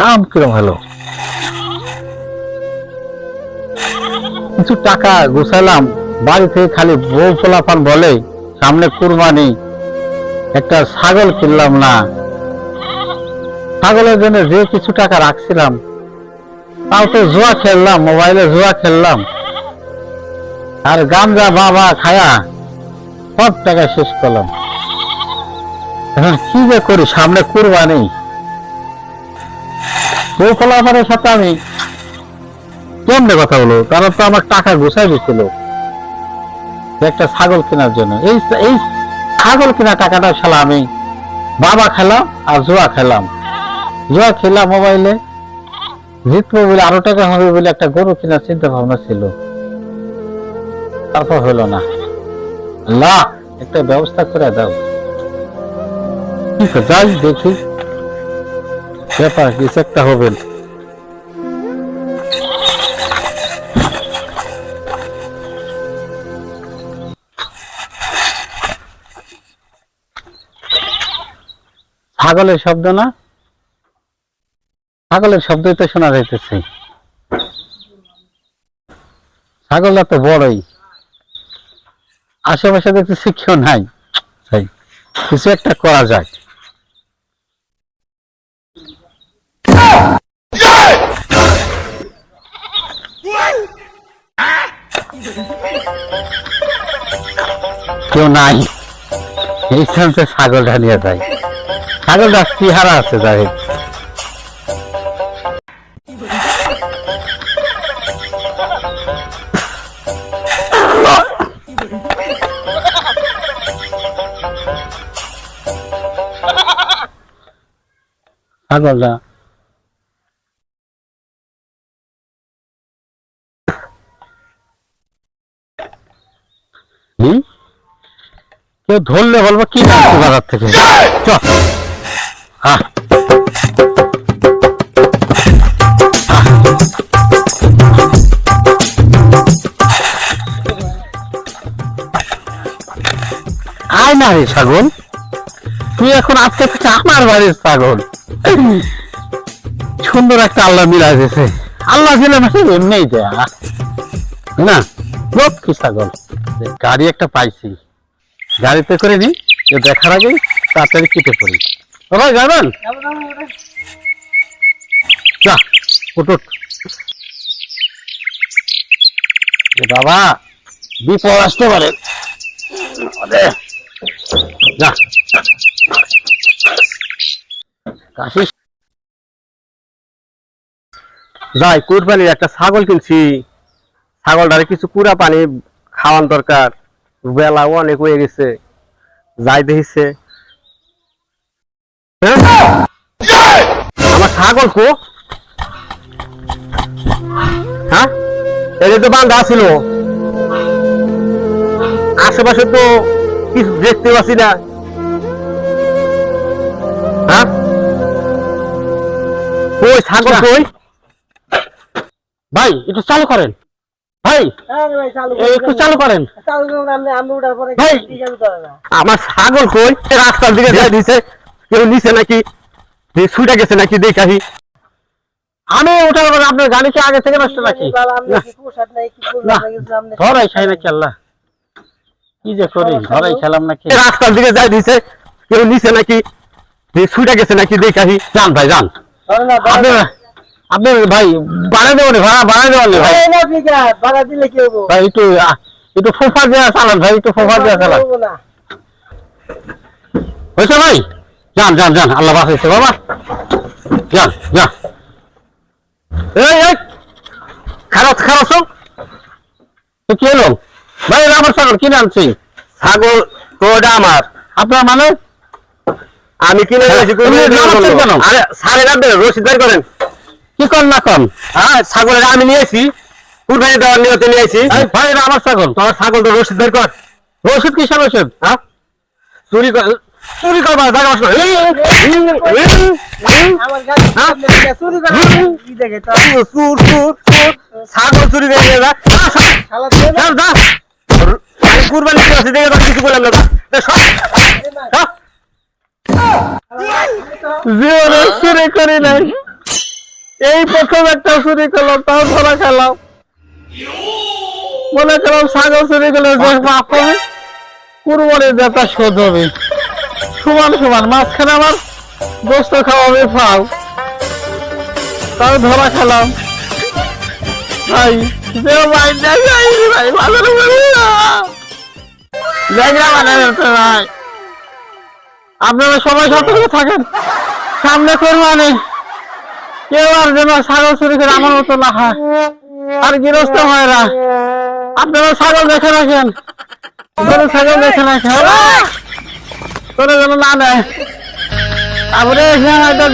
কাম কিরম হলো? কিছু টাকা গুছালাম, বাড়ি থেকে খালি বউ ফোলাপান বলে, সামনে কুরবানি, একটা ছাগল কিনলাম না। ছাগলের জন্য যে কিছু টাকা রাখছিলাম, তাও তো জুয়া খেললাম, মোবাইলে জুয়া খেললাম। আর গাঞ্জা বাবা, খায়া, সব টাকা শেষ করলাম। এখন কি যে করি, সামনে কুরবানি। বউ ফলাফলের সাথে আমি কেমনে কথা বলো তারা তো আমার টাকা গুছাই দিছিল যে একটা ছাগল কেনার জন্য। এই এই ছাগল কেনা টাকাটা শালা আমি বাবা খেলাম আর জুয়া খেলাম। জুয়া খেলাম মোবাইলে জিতবো বলে আরও টাকা হবে বলে একটা গরু কেনার চিন্তা ভাবনা ছিল। তারপর হলো না। লা একটা ব্যবস্থা করে দাও। যাই দেখি। ব্যাপার কিছু একটা হবে। ছাগলের শব্দ না? ছাগলের শব্দই তো শোনা যাইতেছে। ছাগলটা তো বড়ই। আশেপাশে দেখতেছি কেউ নাই। কিছু একটা করা যায় কেউ নাই এই স্থানতে ছাগলটা নিয়ে যায় ছাগলটা চেহারা আছে হোক। ছাগলটা হুম? কেউ ধরলে বলব? কি বাজার থেকে? আয় না রে ছাগল। তুই এখন আজকে থেকে আমার বাড়ির ছাগল। সুন্দর একটা আল্লাহ মিলা দিয়েছে। আল্লাহ দিলে মানে এমনিই দেয়। না লক্ষ্মী ছাগল? গাড়ি একটা পাইছি। গাড়িতে করে নি দেখার আগে তাড়াতাড়ি কেটে পড়ি। সবাই যাবেন যা, উঠ উঠ। বাবা, বিপদ আসতে পারে। যাই, কুরবানির একটা ছাগল কিনছি। ছাগলটারে কিছু কুড়া পানি খাওয়ান দরকার। বেলাও অনেক হয়ে গেছে। যাই দেখিছে? আমার ছাগল কো? হ্যাঁ? তো বান্ধা ছিল আশেপাশে তো কিছু দেখতে পাচ্ছি না। হ্যাঁ? ওই ছাগল কই? ভাই, একটু চালু করেন। ভাই একটু চালু করেন। ভাই। আমার ছাগল কই? রাস্তার দিকে যাই দিছে। কেউ নিছে নাকি? যে ছুটে গেছে নাকি? দেখাহি আমি ওঠার পরে আপনার গাড়ি কি আগে থেকে নষ্ট নাকি? ধরাই খাই নাকি আল্লাহ? কি যে করি ধরাই খেলাম নাকি? রাস্তার দিকে যাই দিছে। কেউ নিছে নাকি? ছুটে গেছে নাকি? দেখাহি যান ভাই যান। আপনার আপনার ভাই বাড়াই দেবো নি ভাড়া বাড়াই দেবো নি ভাই ভাড়া দিলে কি হব? ভাই একটু একটু ফোফা দেওয়া চালান ভাই একটু ফোফা দেওয়া চালান। হয়েছে ভাই? যান যান যান আল্লাহ বাঁচাইছে বাবা। যান যান। এই এই খারাপ খারাপ সব। তো কি হলো? ভাই আমার ছাগল কিনে আনছি। ছাগল তো ওটা আমার? আপনার মানে? আমি কিনে? আরে সাড়ে রাত দেন রসিদ বের করেন। কি কর না কন হ্যাঁ ছাগলের আমি নিয়েছি। কুরবানি দেওয়ার নিয়তে নিয়েছি। ভাই এটা আমার ছাগল। তোমার ছাগল তো রসিদ বের কর। রসিদ কিসের রসিদ হ্যাঁ? চুরি কর চুরি আসলো হ্যাঁ? কি ছাগল চুরি করে নিয়ে যা। কুরবানি দিয়েছি দেখে কিছু বললাম না। জীবনে চুরি করি নাই। এই প্রথম একটা চুরি করলাম তাও ধরা খেলাম। মনে করলাম ছাগল চুরি করলে যে বাপ হবে, কুরবানির শোধ হবে। সমান সমান, মাঝখানে আমার গোস্ত খাওয়াবে ফাও তাও ধরা খেলাম। ভাই, যে ভালো আপনারা সবাই সতর্ক থাকেন। সামনে কোরবানি। কেউ আর যেন ছাগল চুরি করে আমার মতো না হয়। আর গৃহস্থ হয় না আপনারা ছাগল দেখে রাখেন। গরু ছাগল দেখে রাখেন তোরা যেন না নেয়। তারপরে এখানে একটা